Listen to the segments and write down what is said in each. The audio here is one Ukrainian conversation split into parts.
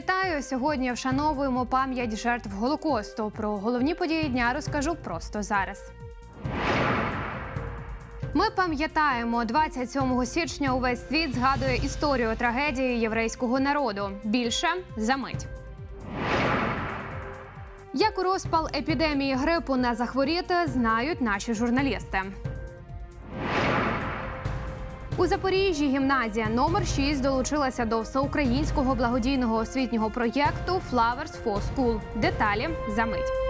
Вітаю! Сьогодні вшановуємо пам'ять жертв Голокосту. Про головні події дня розкажу просто зараз. Ми пам'ятаємо, 27 січня увесь світ згадує історію трагедії єврейського народу. Більше за мить. Як у розпал епідемії грипу не захворіти, знають наші журналісти. У Запоріжжі гімназія номер 6 долучилася до всеукраїнського благодійного освітнього проєкту Flowers for School. Деталі за мить.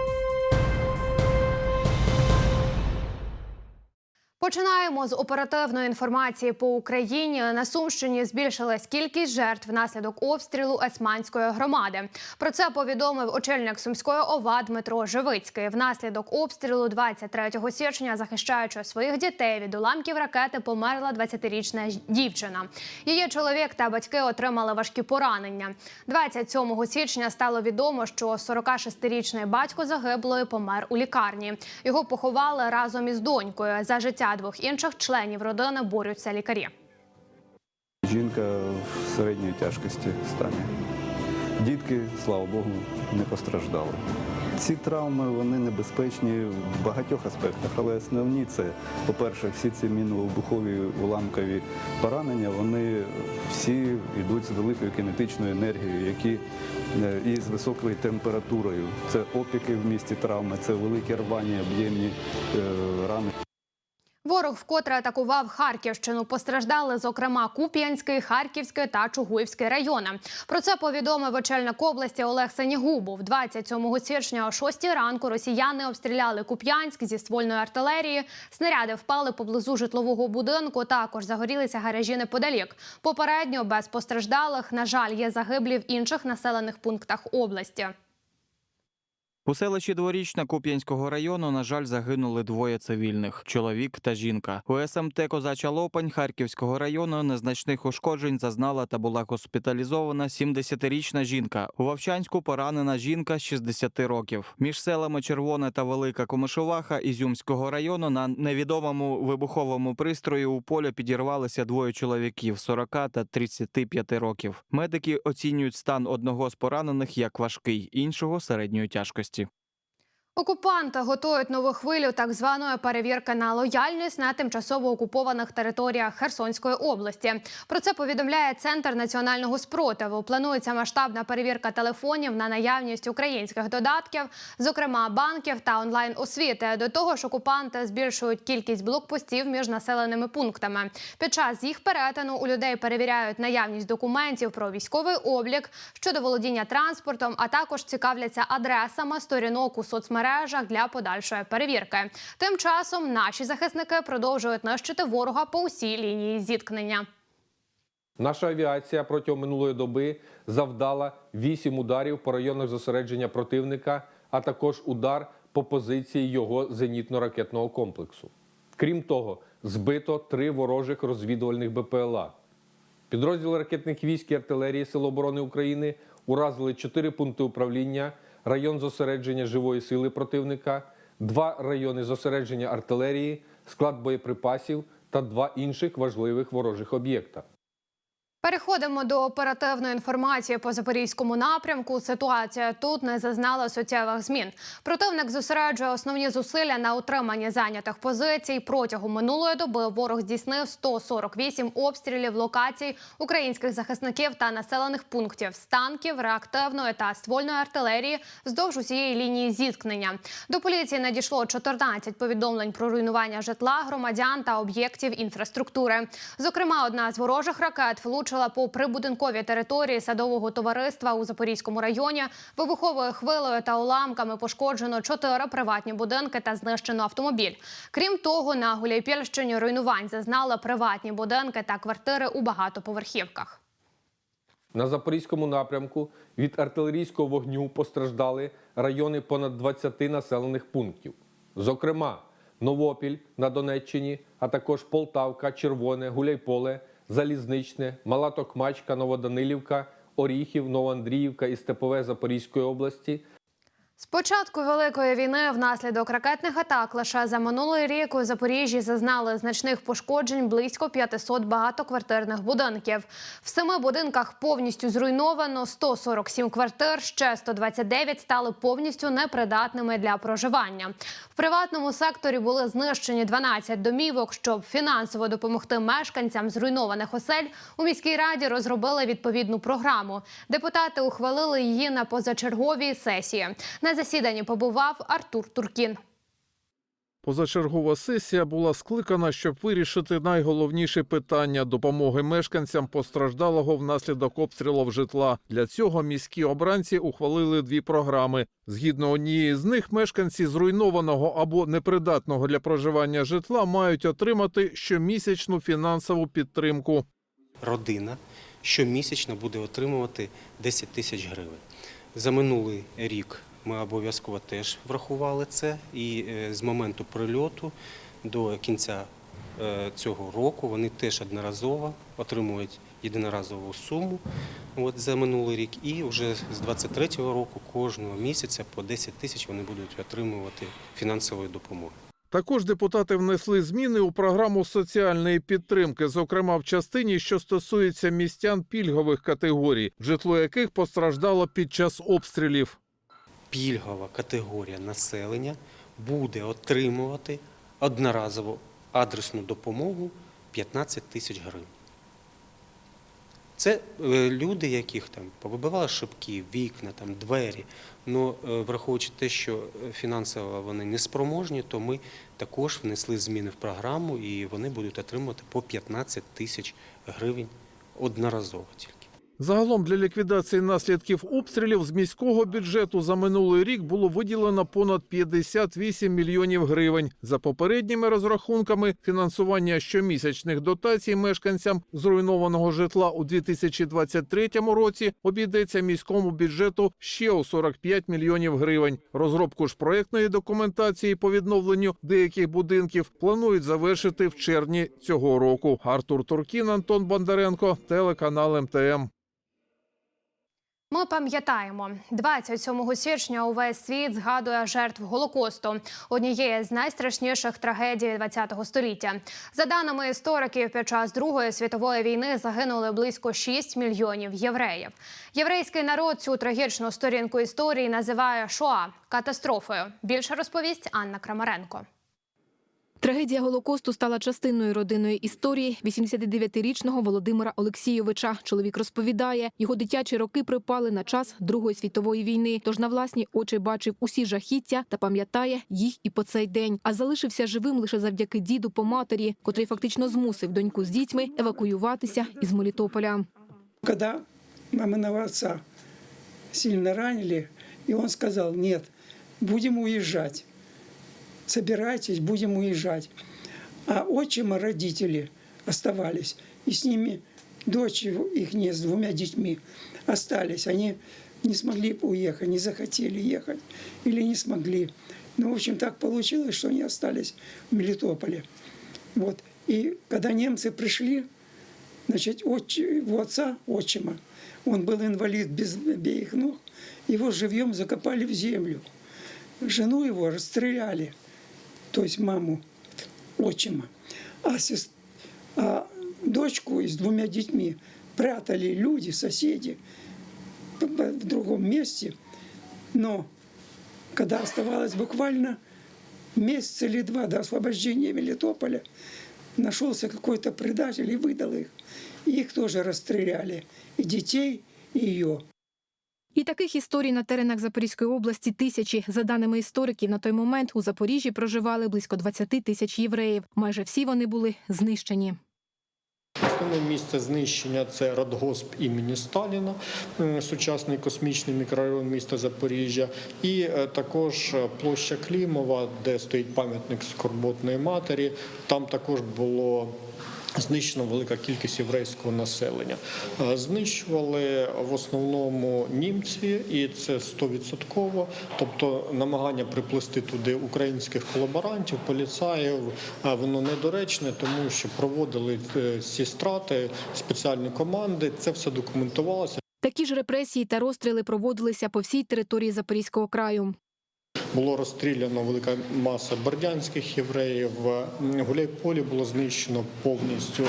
Починаємо з оперативної інформації по Україні. На Сумщині збільшилась кількість жертв внаслідок обстрілу Есманської громади. Про це повідомив очільник сумської ОВА Дмитро Живицький. Внаслідок обстрілу 23 січня, захищаючи своїх дітей від уламків ракети, померла 20-річна дівчина. Її чоловік та батьки отримали важкі поранення. 27 січня стало відомо, що 46-річний батько загиблої помер у лікарні. Його поховали разом із донькою. За життя двох інших членів родини борються лікарі. Жінка в середньої тяжкості стані. Дітки, слава Богу, не постраждали. Ці травми вони небезпечні в багатьох аспектах, але основні це, по-перше, всі ці міновибухові уламкові поранення, вони всі йдуть з великою кінетичною енергією, які е, і з високою температурою. Це опіки в місті травми, це великі рвані, об'ємні е, рани. Ворог вкотре атакував Харківщину. Постраждали, зокрема, Куп'янський, Харківський та Чугуївський райони. Про це повідомив очільник області Олег Сенігубов. 27 січня о 6 ранку росіяни обстріляли Куп'янськ зі ствольної артилерії. Снаряди впали поблизу житлового будинку. Також загорілися гаражі неподалік. Попередньо без постраждалих. На жаль, є загиблі в інших населених пунктах області. У селищі Дворічна Куп'янського району, на жаль, загинули двоє цивільних чоловік та жінка. У СМТ Козача Лопань Харківського району незначних ушкоджень зазнала та була госпіталізована 70-річна жінка. У Вовчанську поранена жінка 60 років. Між селами Червоне та Велика Комишуваха Ізюмського району на невідомому вибуховому пристрої у полі підірвалися двоє чоловіків 40 та 35 років. Медики оцінюють стан одного з поранених як важкий, іншого середньої тяжкості области. Окупанти готують нову хвилю так званої перевірки на лояльність на тимчасово окупованих територіях Херсонської області. Про це повідомляє Центр національного спротиву. Планується масштабна перевірка телефонів на наявність українських додатків, зокрема банків та онлайн освіти. До того ж, окупанти збільшують кількість блокпостів між населеними пунктами. Під час їх перетину у людей перевіряють наявність документів про військовий облік щодо володіння транспортом, а також цікавляться адресами сторінок у соцмережах мережах для подальшої перевірки. Тим часом наші захисники продовжують нищити ворога по усій лінії зіткнення. Наша авіація протягом минулої доби завдала 8 ударів по районах зосередження противника, а також удар по позиції його зенітно-ракетного комплексу. Крім того, збито три ворожих розвідувальних БПЛА. Підрозділи ракетних військ і артилерії Сил оборони України уразили чотири пункти управління, район зосередження живої сили противника, два райони зосередження артилерії, склад боєприпасів та два інших важливих ворожих об'єкта. Переходимо до оперативної інформації по запорізькому напрямку. Ситуація тут не зазнала суттєвих змін. Противник зосереджує основні зусилля на утриманні зайнятих позицій. Протягом минулої доби ворог здійснив 148 обстрілів локацій українських захисників та населених пунктів з танків, реактивної та ствольної артилерії вздовж усієї лінії зіткнення. До поліції надійшло 14 повідомлень про руйнування житла, громадян та об'єктів інфраструктури. Зокрема, одна з ворожих ракет влучила по прибудинковій території садового товариства у Запорізькому районі. Вибуховою хвилею та уламками пошкоджено чотири приватні будинки та знищено автомобіль. Крім того, на Гуляйпільщині руйнувань зазнали приватні будинки та квартири у багатоповерхівках. На запорізькому напрямку від артилерійського вогню постраждали райони понад 20 населених пунктів. Зокрема, Новопіль на Донеччині, а також Полтавка, Червоне, Гуляйполе, Залізничне, Мала Токмачка, Новоданилівка, Оріхів, Новоандріївка і Степове Запорізької області. З початку великої війни внаслідок ракетних атак лише за минулий рік у Запоріжжі зазнали значних пошкоджень близько 500 багатоквартирних будинків. В семи будинках повністю зруйновано 147 квартир, ще 129 стали повністю непридатними для проживання. В приватному секторі були знищені 12 домівок. Щоб фінансово допомогти мешканцям зруйнованих осель, у міській раді розробили відповідну програму. Депутати ухвалили її на позачерговій сесії. На засіданні побував Артур Туркін. Позачергова сесія була скликана, щоб вирішити найголовніші питання допомоги мешканцям постраждалого внаслідок обстрілів житла. Для цього міські обранці ухвалили дві програми. Згідно однієї з них, мешканці зруйнованого або непридатного для проживання житла мають отримати щомісячну фінансову підтримку. родина щомісячно буде отримувати 10 тисяч гривень. За минулий рік ми обов'язково теж врахували це, і е, з моменту прильоту до кінця е, цього року вони теж одноразово отримують єдиноразову суму от, за минулий рік, і вже з 23-го року кожного місяця по 10 тисяч вони будуть отримувати фінансової допомоги. Також депутати внесли зміни у програму соціальної підтримки, зокрема в частині, що стосується містян пільгових категорій, житло яких постраждало під час обстрілів. Пільгова категорія населення буде отримувати одноразову адресну допомогу 15 тисяч гривень. Це е, люди, яких там повибивали шибки, вікна, там, двері. Ну, е, враховуючи те, що е, фінансово вони не спроможні, то ми також внесли зміни в програму і вони будуть отримувати по 15 тисяч гривень одноразово тільки. Загалом для ліквідації наслідків обстрілів з міського бюджету за минулий рік було виділено понад 58 мільйонів гривень. За попередніми розрахунками, фінансування щомісячних дотацій мешканцям зруйнованого житла у 2023 році обійдеться міському бюджету ще у 45 мільйонів гривень. Розробку ж проектної документації по відновленню деяких будинків планують завершити в червні цього року. Артур Туркін, Антон Бондаренко, телеканал МТМ. Ми пам'ятаємо, 27 січня увесь світ згадує жертв Голокосту, однієї з найстрашніших трагедій ХХ століття. За даними істориків, під час Другої світової війни загинули близько 6 мільйонів євреїв. Єврейський народ цю трагічну сторінку історії називає Шоа катастрофою. Більше розповість Анна Крамаренко. Трагедія Голокосту стала частиною родинної історії 89-річного Володимира Олексійовича. Чоловік розповідає, його дитячі роки припали на час Другої світової війни. Тож на власні очі бачив усі жахіття та пам'ятає їх і по цей день. А залишився живим лише завдяки діду по матері, котрий фактично змусив доньку з дітьми евакуюватися із Мелітополя. Когда маминого отца сильно ранили, и он сказал, нет, будем уезжать. Собирайтесь, будем уезжать. А отчима родители оставались. И с ними дочь их не с двумя детьми остались. Они не смогли уехать, не захотели ехать или не смогли. Ну, в общем, так получилось, что они остались в Мелитополе. Вот. И когда немцы пришли, Значит, отчи- его отца, отчима, он был инвалид без обеих ног, его живьем закопали в землю. Жену его расстреляли, то есть маму отчима. А, сес- а дочку с двумя детьми прятали люди, соседи в другом месте. Но когда оставалось буквально месяц или два до освобождения Мелитополя, нашелся какой-то предатель и выдал их. Их тоже расстреляли. И детей, и ее. І таких історій на теренах Запорізької області тисячі. За даними істориків, на той момент у Запоріжжі проживали близько 20 тисяч євреїв. Майже всі вони були знищені. Основне місце знищення це радгосп імені Сталіна, сучасний космічний мікрорайон міста Запоріжжя, і е, також е, площа Клімова, де стоїть пам'ятник скорботної матері. Там також було. Знищено велика кількість єврейського населення. Е, Знищували в основному німці, і це стовідсотково. Тобто намагання приплести туди українських колаборантів, поліцаїв, е, воно недоречне, тому що проводили е, ці страти спеціальні команди. Це все документувалося. Такі ж репресії та розстріли проводилися по всій території Запорізького краю. Було розстріляно велика маса бердянських євреїв. Гуляйполі було знищено повністю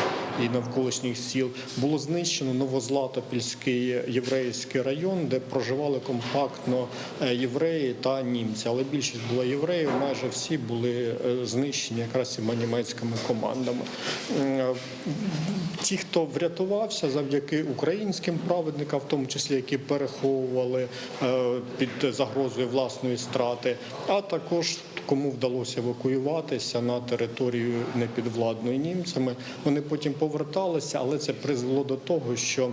і навколишніх сіл. Було знищено Новозлатопільський єврейський район, де проживали компактно е, євреї та німці. Але більшість була євреїв, майже всі були е, знищені якраз цими німецькими командами. Е, Ті, хто врятувався завдяки українським праведникам, в тому числі які переховували під загрозою власної страти, а також кому вдалося евакуюватися на територію непідвладної німцями. Вони потім поверталися, але це призвело до того, що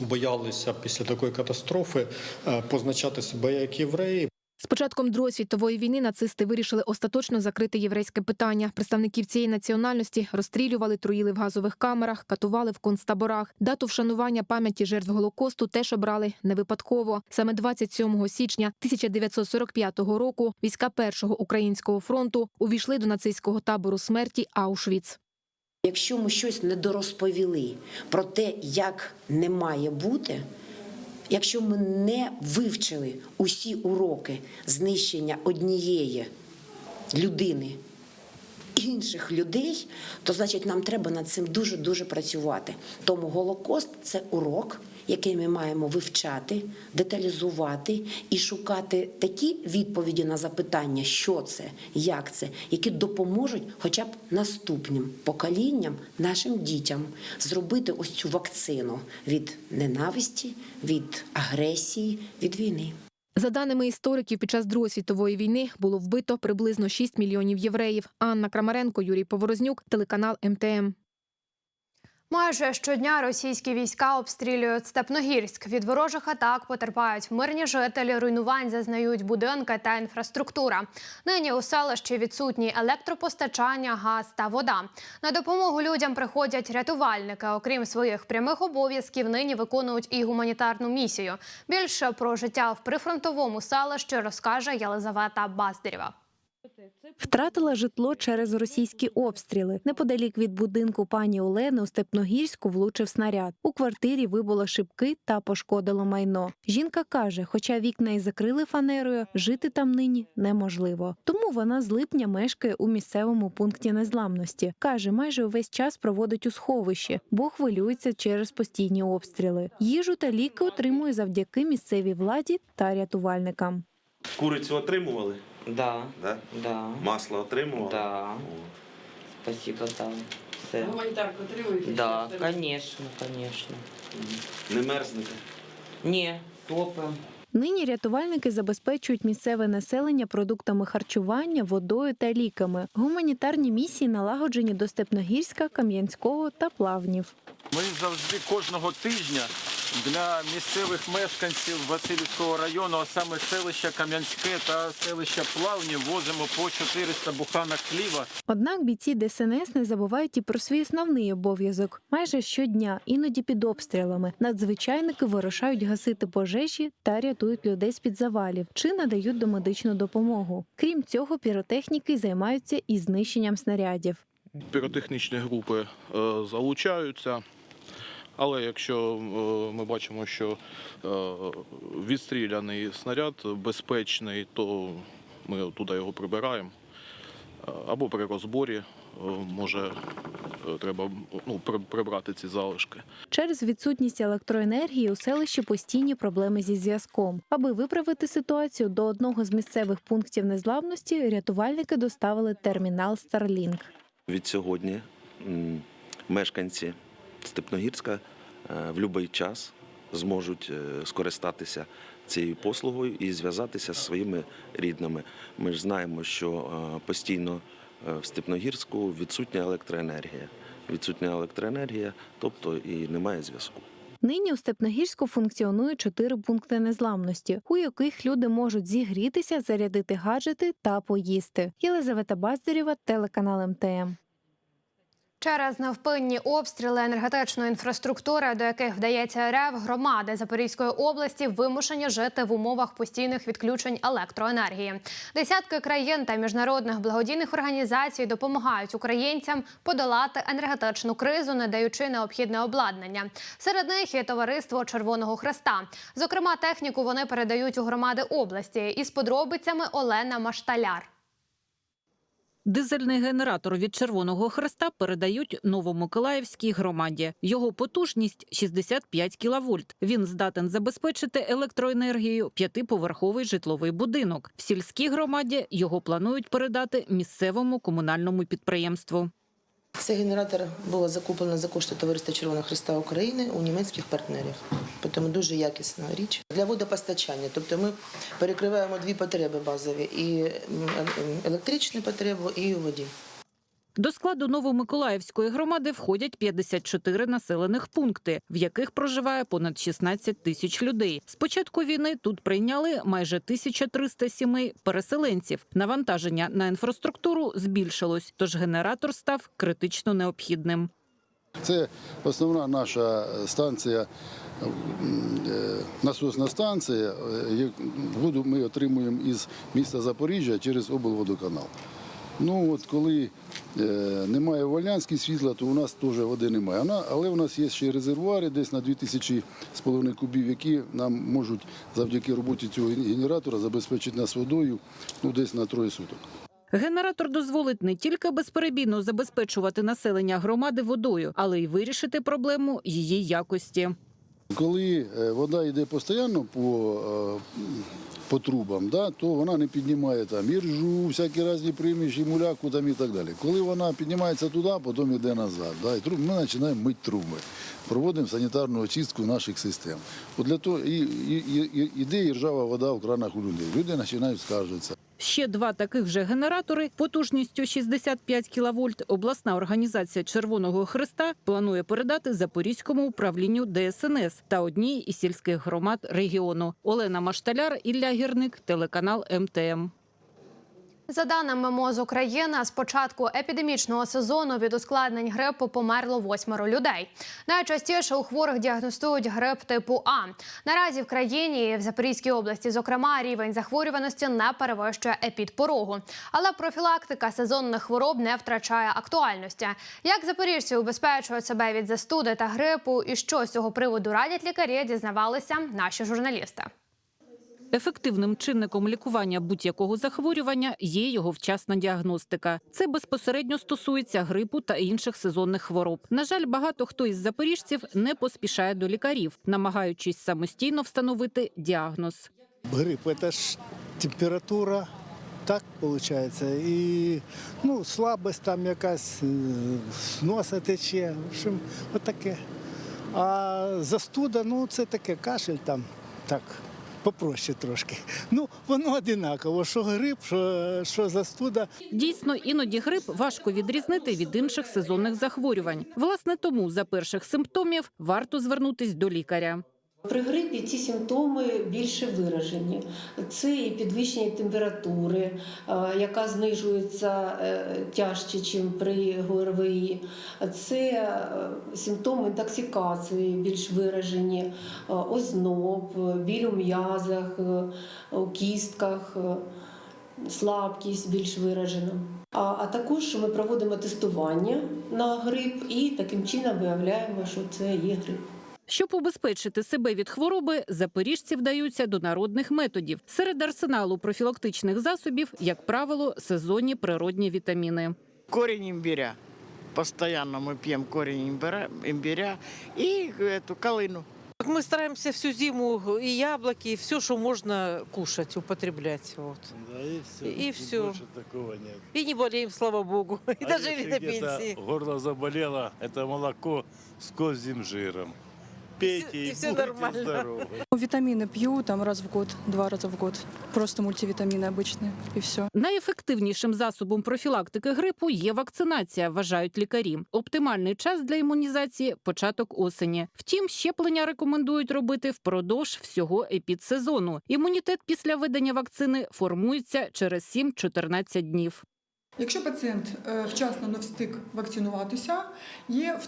боялися після такої катастрофи е, позначати себе як євреї. З початком Другої світової війни нацисти вирішили остаточно закрити єврейське питання. Представників цієї національності розстрілювали, труїли в газових камерах, катували в концтаборах. Дату вшанування пам'яті жертв голокосту теж обрали не випадково. Саме 27 січня 1945 року війська першого українського фронту увійшли до нацистського табору смерті Аушвіц. Якщо ми щось не дорозповіли про те, як не має бути, якщо ми не вивчили усі уроки знищення однієї людини інших людей, то значить нам треба над цим дуже дуже працювати. Тому Голокост це урок, який ми маємо вивчати, деталізувати і шукати такі відповіді на запитання, що це, як це, які допоможуть хоча б наступним поколінням, нашим дітям зробити ось цю вакцину від ненависті, від агресії, від війни. За даними істориків, під час Другої світової війни було вбито приблизно 6 мільйонів євреїв. Анна Крамаренко, Юрій Поворознюк, телеканал МТМ. Майже щодня російські війська обстрілюють Степногірськ. Від ворожих атак потерпають мирні жителі, руйнувань зазнають будинки та інфраструктура. Нині у селищі відсутні електропостачання, газ та вода. На допомогу людям приходять рятувальники. Окрім своїх прямих обов'язків, нині виконують і гуманітарну місію. Більше про життя в прифронтовому селищі розкаже Єлизавета Баздарєва. Втратила житло через російські обстріли. Неподалік від будинку пані Олени у Степногірську влучив снаряд. У квартирі вибуло шибки та пошкодило майно. Жінка каже, хоча вікна й закрили фанерою, жити там нині неможливо. Тому вона з липня мешкає у місцевому пункті незламності. каже, майже увесь час проводить у сховищі, бо хвилюється через постійні обстріли. Їжу та ліки отримує завдяки місцевій владі та рятувальникам. Курицю отримували? Да, Да? да, Масло отримували? да. О. Спасибо, да. Все. Гуманітарку отримуєте? Да, конечно, конечно. Не мерзнете? Не, топим. Нині рятувальники забезпечують місцеве населення продуктами харчування, водою та ліками. Гуманітарні місії налагоджені до Степногірська, Кам'янського та Плавнів. Ми завжди кожного тижня для місцевих мешканців Васильівського району, а саме селища Кам'янське та селища Плавні, возимо по 400 буханок хліба. Однак бійці ДСНС не забувають і про свій основний обов'язок. Майже щодня, іноді під обстрілами, надзвичайники вирушають гасити пожежі та рятують людей з під завалів чи надають домедичну допомогу. Крім цього, піротехніки займаються і знищенням снарядів. Піротехнічні групи е, залучаються. Але якщо е, ми бачимо, що е, відстріляний снаряд безпечний, то ми туди його прибираємо. Е, Або при розборі може треба ну, при- прибрати ці залишки. Через відсутність електроенергії у селищі постійні проблеми зі зв'язком. Аби виправити ситуацію, до одного з місцевих пунктів незламності рятувальники доставили термінал Starlink. Від сьогодні мешканці Степногірська е, в будь-який час зможуть е, скористатися цією послугою і зв'язатися зі своїми рідними. Ми ж знаємо, що е, постійно в Степногірську відсутня електроенергія. Відсутня електроенергія, тобто і немає зв'язку. Нині у Степногірську функціонує чотири пункти незламності, у яких люди можуть зігрітися, зарядити гаджети та поїсти. Єлизавета Баздарєва, телеканал МТМ. Через невпинні обстріли енергетичної інфраструктури, до яких вдається РФ, громади Запорізької області вимушені жити в умовах постійних відключень електроенергії. Десятки країн та міжнародних благодійних організацій допомагають українцям подолати енергетичну кризу, не даючи необхідне обладнання. Серед них є товариство Червоного Хреста. Зокрема, техніку вони передають у громади області. Із подробицями Олена Машталяр. Дизельний генератор від Червоного Хреста передають Новомиколаївській громаді. Його потужність 65 кВт. Він здатен забезпечити електроенергією п'ятиповерховий житловий будинок. В сільській громаді його планують передати місцевому комунальному підприємству. Цей генератор було закуплено за кошти Товариства Червоного Христа України у німецьких партнерів. Тому дуже якісна річ для водопостачання. Тобто ми перекриваємо дві потреби базові: і електричну потребу, і у воді. До складу Новомиколаївської громади входять 54 населених пункти, в яких проживає понад 16 тисяч людей. З початку війни тут прийняли майже 1300 сімей переселенців. Навантаження на інфраструктуру збільшилось, тож генератор став критично необхідним. Це основна наша станція, е, насосна станція. е, Воду ми отримуємо із міста Запоріжжя через облводоканал. Ну от коли е, немає в Валянській світла, то у нас теж води немає. Вона, але у нас є ще резервуари десь на 2000 з половиною кубів, які нам можуть завдяки роботі цього генератора забезпечити нас водою ну, десь на троє суток. Генератор дозволить не тільки безперебійно забезпечувати населення громади водою, але й вирішити проблему її якості. Коли е, вода йде постійно по, е, по трубам, да, то вона не піднімає там і ржу, всякі різні приміші, муляку там і так далі. Коли вона піднімається туди, потім йде назад. Да, і труб, ми починаємо мити труби, проводимо санітарну очистку наших систем. От для того і, і, і, іде і ржава вода в кранах у людей. Люди починають скаржитися. Ще два таких же генератори потужністю 65 кВт обласна організація Червоного Христа планує передати Запорізькому управлінню ДСНС та одній із сільських громад регіону. Олена Машталяр, Ілля Гірник, телеканал МТМ. За даними МОЗ України, з початку епідемічного сезону від ускладнень грипу померло восьмеро людей. Найчастіше у хворих діагностують грип типу А. Наразі в країні в Запорізькій області, зокрема, рівень захворюваності не перевищує епідпорогу. Але профілактика сезонних хвороб не втрачає актуальності. Як запоріжці убезпечують себе від застуди та грипу, і що з цього приводу радять лікарі, дізнавалися наші журналісти. Ефективним чинником лікування будь-якого захворювання є його вчасна діагностика. Це безпосередньо стосується грипу та інших сезонних хвороб. На жаль, багато хто із запоріжців не поспішає до лікарів, намагаючись самостійно встановити діагноз. Грипп – это ж температура, так получается. І ну, слабость там якась, е, з носа тече. В общем, отаке. А застуда, ну це таке кашель там, так, попроще трошки. Ну, воно одинаково, що грип, що, що застуда. Дійсно, іноді грип важко відрізнити від інших сезонних захворювань. Власне, тому за перших симптомів варто звернутись до лікаря. При грипі ці симптоми більше виражені. Це і підвищення температури, е, яка знижується е, тяжче, ніж при ГРВІ. Це е, симптоми інтоксикації більш виражені, озноб, біль у м'язах, у кістках, слабкість більш виражена. А також ми проводимо тестування на грип і таким чином виявляємо, що це є грип. Щоб убезпечити себе від хвороби, запоріжці вдаються до народних методів. Серед арсеналу профілактичних засобів, як правило, сезонні природні вітаміни. Корень имбиря. Постоянно мы пьем корень имбиря, имбиря и эту калину. Мы стараемся всю зиму и яблоки, и все, что можно кушать, употреблять. Вот. Да, и все. И всё. Больше такого нет. И не болеем, слава богу, и А дожили если до где-то пенсии. горло заболело, это молоко с козьим жиром. Пейте и и, всё будьте нормально. здоровы. Витамины пью там раз в год, два раза в год. Просто мультивитамины обычные, и все. Найефективнішим засобом профілактики грипу є вакцинація, вважають лікарі. Оптимальний час для імунізації початок осені. Втім, щеплення рекомендують робити впродовж всього епідсезону. Імунітет після введення вакцини формується через 7-14 днів. Якщо пацієнт е, вчасно не встиг вакцинуватися, є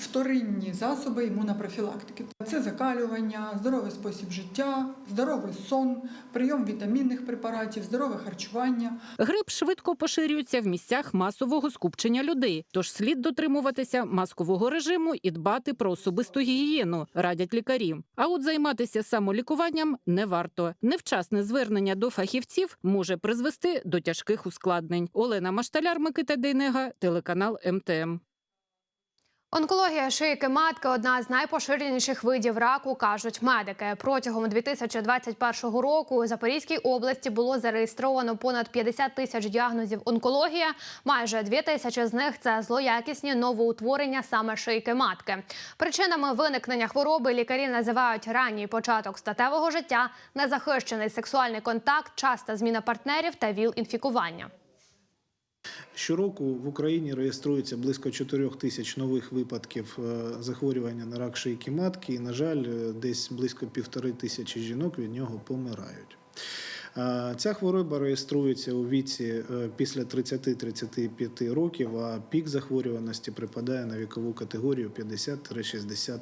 вторинні засоби імунопрофілактики. Це закалювання, здоровий спосіб життя, здоровий сон, прийом вітамінних препаратів, здорове харчування. Грип швидко поширюється в місцях масового скупчення людей, тож слід дотримуватися маскового режиму і дбати про особисту гігієну, радять лікарі. А от займатися самолікуванням не варто. Невчасне звернення до фахівців може призвести до тяжких ускладнень. Олена Машталяр, Микита Дейнега, телеканал МТМ. Онкологія шийки матки одна з найпоширеніших видів раку, кажуть медики. Протягом 2021 року у Запорізькій області було зареєстровано понад 50 тисяч діагнозів онкологія. Майже 2 тисячі з них це злоякісні новоутворення саме шийки матки. Причинами виникнення хвороби лікарі називають ранній початок статевого життя, незахищений сексуальний контакт, часта зміна партнерів та ВІЛ-інфікування. Щороку в Україні реєструється близько 4 тисяч нових випадків е, захворювання на рак шийки матки, і, на жаль, е, десь близько півтори тисячі жінок від нього помирають. Ця хвороба реєструється у віці е, після 30-35 років, а пік захворюваності припадає на вікову категорію 50-60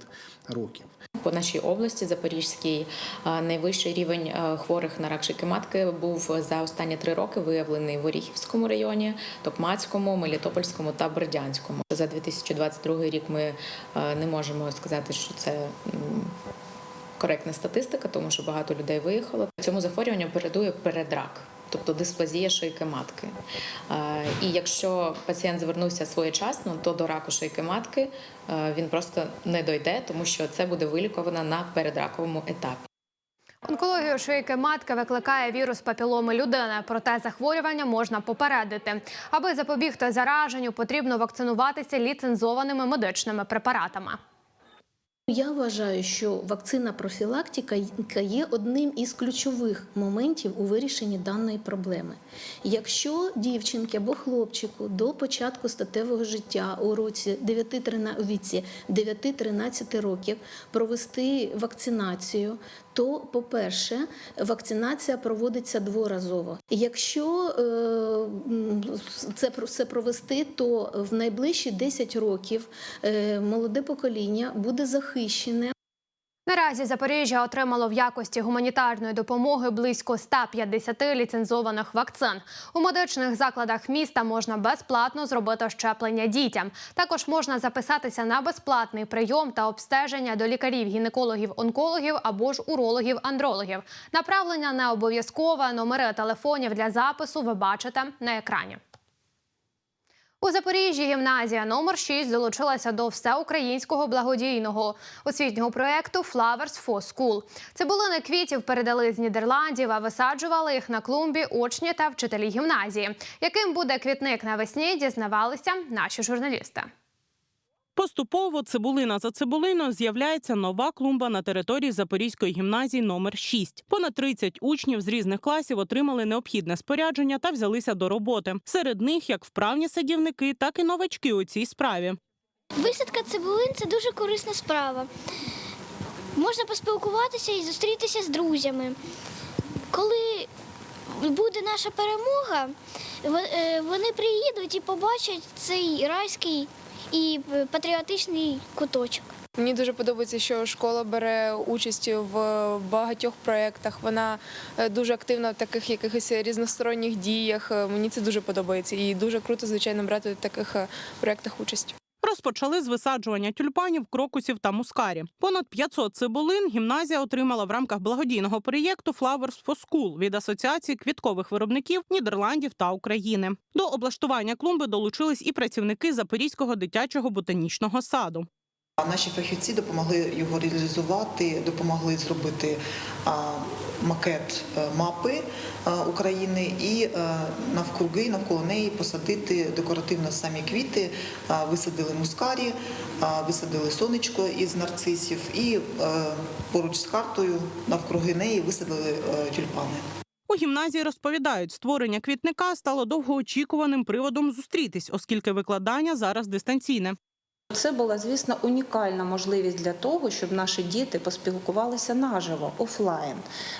років. По нашій області Запорізькій е, найвищий рівень е, хворих на рак шийки матки був за останні три роки виявлений в Оріхівському районі, Токмацькому, Мелітопольському та Бердянському. За 2022 рік ми не можемо сказати, що це коректна статистика, тому що багато людей виїхало. Цьому захворюванню передує передрак. Тобто дисплазія шийки матки. Е, І якщо пацієнт звернувся своєчасно, то до раку шийки матки е, він просто не дойде, тому що це буде виліковано на передраковому етапі. Онкологію шийки матки викликає вірус папіломи людини, проте захворювання можна попередити. Аби запобігти зараженню, потрібно вакцинуватися ліцензованими медичними препаратами. Я вважаю, що вакцина профілактика є одним із ключових моментів у вирішенні даної проблеми. Якщо дівчинки або хлопчику до початку статевого життя у році 9-13 віці 9-13 років провести вакцинацію, то, по-перше, вакцинація проводиться дворазово. Якщо е, це це провести, то в найближчі 10 років е, молоде покоління буде захищене. Наразі Запоріжжя отримало в якості гуманітарної допомоги близько 150 ліцензованих вакцин. У медичних закладах міста можна безплатно зробити щеплення дітям. Також можна записатися на безплатний прийом та обстеження до лікарів, гінекологів, онкологів або ж урологів, андрологів. Направлення не обов'язкове. Номери телефонів для запису ви бачите на екрані. У Запоріжжі гімназія номер 6 долучилася до всеукраїнського благодійного освітнього проєкту Flowers for School. Цибулини квітів передали з Нідерландів, а висаджували їх на клумбі учні та вчителі гімназії. Яким буде квітник навесні, дізнавалися наші журналісти. Поступово цибулина за цибулиною з'являється нова клумба на території Запорізької гімназії номер 6. Понад 30 учнів з різних класів отримали необхідне спорядження та взялися до роботи. Серед них як вправні садівники, так і новачки у цій справі. Висадка цибулин це дуже корисна справа. Можна поспілкуватися і зустрітися з друзями. Коли буде наша перемога, е, вони приїдуть і побачать цей райський і патріотичний куточок. Мені дуже подобається, що школа бере участь в багатьох проєктах. Вона е, дуже активна в таких якихось різносторонніх діях. Е, Мені це дуже подобається і дуже круто, звичайно, брати в таких е, проєктах участь. Розпочали з висаджування тюльпанів, крокусів та мускарі. Понад 500 цибулин гімназія отримала в рамках благодійного проєкту Flowers for School від асоціації квіткових виробників Нідерландів та України. До облаштування клумби долучились і працівники Запорізького дитячого ботанічного саду. Наші фахівці допомогли його реалізувати, допомогли зробити макет е, мапи України і е, навкруги, навколо неї посадити декоративно самі квіти. Висадили мускарі, висадили сонечко із нарцисів і е, поруч з картою навкруги неї висадили е, тюльпани. У гімназії розповідають, створення квітника стало довгоочікуваним приводом зустрітись, оскільки викладання зараз дистанційне. Це була, звісно, унікальна можливість для того, щоб наші діти поспілкувалися наживо, офлайн.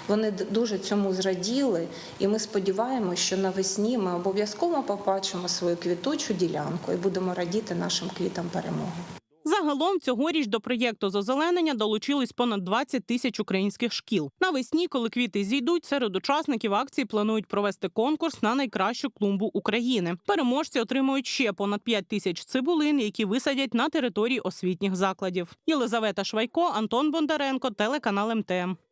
Вони дуже цьому зраділи, і ми сподіваємося, що навесні ми обов'язково побачимо свою квітучу ділянку і будемо радіти нашим квітам перемоги. Загалом цьогоріч до проєкту з озеленення долучились понад 20 тисяч українських шкіл. Навесні, коли квіти зійдуть, серед учасників акції планують провести конкурс на найкращу клумбу України. Переможці отримують ще понад 5 тисяч цибулин, які висадять на території освітніх закладів. Єлизавета Швайко, Антон Бондаренко, телеканал МТМ.